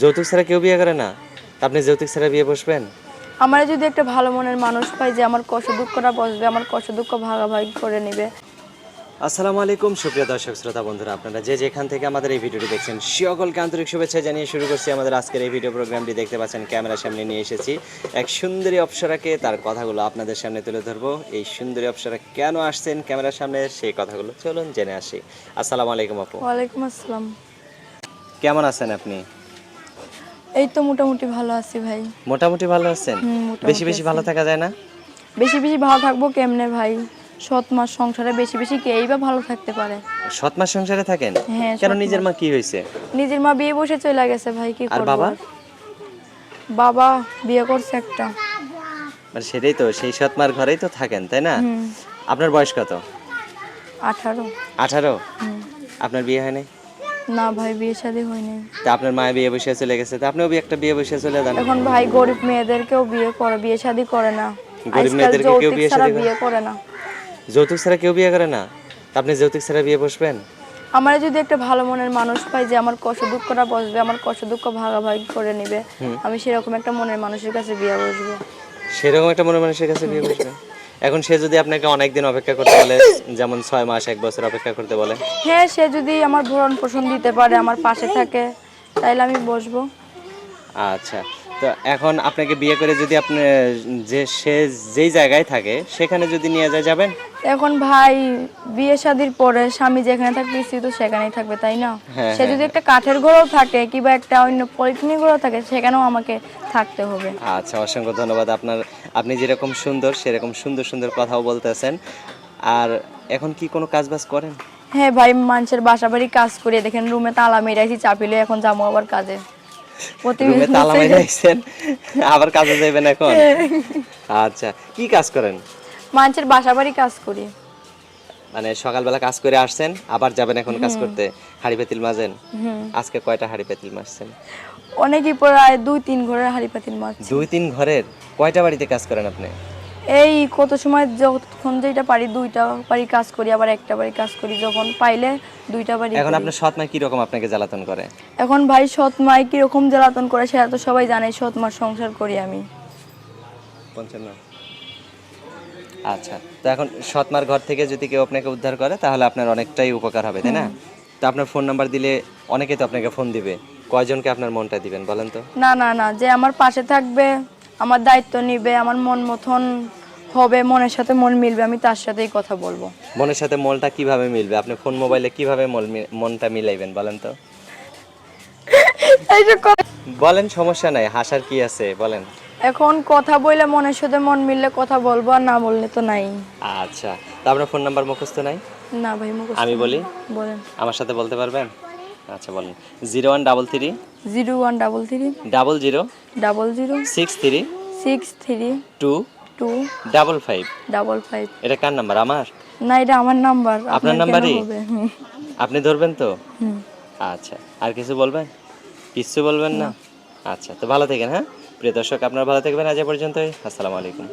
যৌতুক ছাড়া কেউ বিয়ে করে না। আপনি যৌতুক ছাড়া বিয়ে বসবেন? আমার যদি একটা ভালো মনের মানুষ পাই যে আমার কষ্ট দুঃখটা বসবে আমার কষ্ট দুঃখ ভাগাভাগি করে নেবে। আসসালামু আলাইকুম সুপ্রিয় দর্শক শ্রোতা বন্ধুরা আপনারা যে যেখান থেকে আমাদের এই ভিডিওটি দেখছেন সকলকে আন্তরিক শুভেচ্ছা জানিয়ে শুরু করছি আমাদের আজকের এই ভিডিও প্রোগ্রামটি। দেখতে পাচ্ছেন ক্যামেরার সামনে নিয়ে এসেছি এক সুন্দরী অপ্সরাকে। তার কথাগুলো আপনাদের সামনে তুলে ধরবো। এই সুন্দরী অপ্সরা কেন আসছেন ক্যামেরার সামনে? সেই কথাগুলো চলুন জেনে আসি। আসসালামু আলাইকুম আপু। ওয়ালাইকুম আসসালাম। কেমন আছেন আপনি? এই তো মোটামুটি ভালো আছি ভাই। মোটামুটি ভালো আছেন? বেশি বেশি ভালো থাকা যায় না? বেশি বেশি ভালো থাকব কেমনে ভাই? সৎ মাস সংসারে বেশি বেশি কেই বা ভালো থাকতে পারে। সৎ মাস সংসারে থাকেন? হ্যাঁ, কেন নিজের মা। কি হয়েছে? নিজের মা বিয়ে বসে চলে গেছে ভাই কি করব বাবা? বাবা বিয়ে করছে একটা। মানে সেটাই তো সেই সৎ মার ঘরেই তো থাকেন তাই না? আপনার বয়স কত? আঠারো। আঠারো? আপনার বিয়ে হয়নি? না ভাই বিয়ে শাদী হয়নি। তা আপনার মায়ের বিয়ে বসে চলে গেছে তা আপনিও একটা বিয়ে বসে চলে যান। এখন ভাই গরিব মেয়েদেরকেও বিয়ে করে বিয়ে শাদী করে না। গরিব মেয়েদেরকে কেউ বিয়ে শাদী? বিয়ে করে না। যৌতুক ছাড়া কেউ বিয়ে করে না? আপনি যৌতুক ছাড়া বিয়ে বসবেন? আমার যদি একটা ভালো মনের মানুষ পাই যে আমার কষ্ট দুঃখটা বসবে আমার কষ্ট দুঃখ ভাগাভাগি করে নেবে আমি সেরকম একটা মনের মানুষের কাছে বিয়ে বসবো। সেরকম একটা মনে মানুষের কাছে বিয়ে বসবেন? এখন সে যদি আপনাকে অনেক দিন অপেক্ষা করতে বলে যেমন ছয় মাস এক বছর অপেক্ষা করতে বলে? হ্যাঁ সে যদি আমার ভরণ পোষণ দিতে পারে আমার পাশে থাকে তাহলে আমি বসবো। আচ্ছা। তো এখন আপনাকে বিয়ে করে যদি আপনি যে সে যেই জায়গায় থাকে সেখানে যদি নিয়ে যায় যাবেন? এখন ভাই বিয়ে শাদির পরে স্বামী যেখানে থাকবে স্ত্রী তো সেখানেই থাকবে তাই না? হ্যাঁ, সে যদি একটা কাঠের ঘরেও থাকে কিংবা একটা অন্য পলিথিনের ঘরেও থাকে সেখানেও আমাকে থাকতে হবে। আচ্ছা অসংখ্য ধন্যবাদ আপনার। আপনি যেরকম সুন্দর সেরকম সুন্দর সুন্দর কথাও বলতেছেন। আর এখন কি কোনো কাজ বাজ করেন? হ্যাঁ ভাই মানুষের বাসা বাড়ি কাজ করে দেখেন রুমে তালা মেরাইছি চাপিলে এখন যাব আবার কাজে। রুমে তালা মেরে আইছেন আবার কাজে যাবেন এখন? আচ্ছা কি কাজ করেন? মানুষের বাসা বাড়ি কাজ করি। মানে সকালবেলা কাজ করে আসছেন আবার যাবেন এখন কাজ করতে? হাড়ি পাতিল মাজেন? আজকে কয়টা হাড়ি পাতিল মাজছেন? অনেকই প্রায় দুই তিন ঘরের হাড়ি পাতিল মাছ দুই তিন ঘরের? কয়টা বাড়িতে কাজ করেন আপনি? এই কত সময় যখন যেটা পারি দুইটা বাড়ি কাজ করি আবার একটা বাড়ি কাজ করি। যখন পাইলে দুইটা বাড়ি এখন আপনার সৎ মা কীরকম আপনাকে জ্বালাতন করে? এখন ভাই সৎ কীরকম জ্বালাতন করে সেটা তো সবাই জানে সৎ মার সংসার করি আমি। পঞ্চান্ন আচ্ছা তো এখন সৎমার ঘর থেকে যদি কেউ আপনাকে উদ্ধার করে তাহলে আপনার অনেকটাই উপকার হবে তাই না? তো আপনার ফোন নাম্বার দিলে অনেকে তো আপনাকে ফোন দিবে। কয়জনকে আপনার মনটা দিবেন বলেন তো? না না না যে আমার পাশে থাকবে আমার দায়িত্ব নিবে আমার মন মতন হবে মনের সাথে মন মিলবে আমি তার সাথেই কথা বলব। মনের সাথে মনটা কীভাবে মিলবে? আপনি ফোন মোবাইলে কীভাবে মনটা মিলাইবেন বলেন তো? বলেন সমস্যা নাই হাসার কি আছে বলেন। এখন কথা বললে মনের সাথে মন মিললে কথা বলব আর না বললে তো নাই। আচ্ছা তো আপনার ফোন নাম্বার মুখস্থ নাই? না ভাই মুখস্থ আমি বলি বলেন। আমার সাথে বলতে পারবেন? আচ্ছা বলেন। Zero one double three zero one double three double zero double zero six three six three two two double five. Double five. এটা কার নাম্বার? আমার? না এটা আমার নাম্বার। আপনার নাম্বারই? আপনি ধরবেন তো? আচ্ছা আর কিছু বলবেন? কিছু বলবেন না? আচ্ছা তো ভালো থাকেন হ্যাঁ? প্রিয় দর্শক আপনারা ভালো থাকবেন আজ পর্যন্তই। আসসালামু আলাইকুম।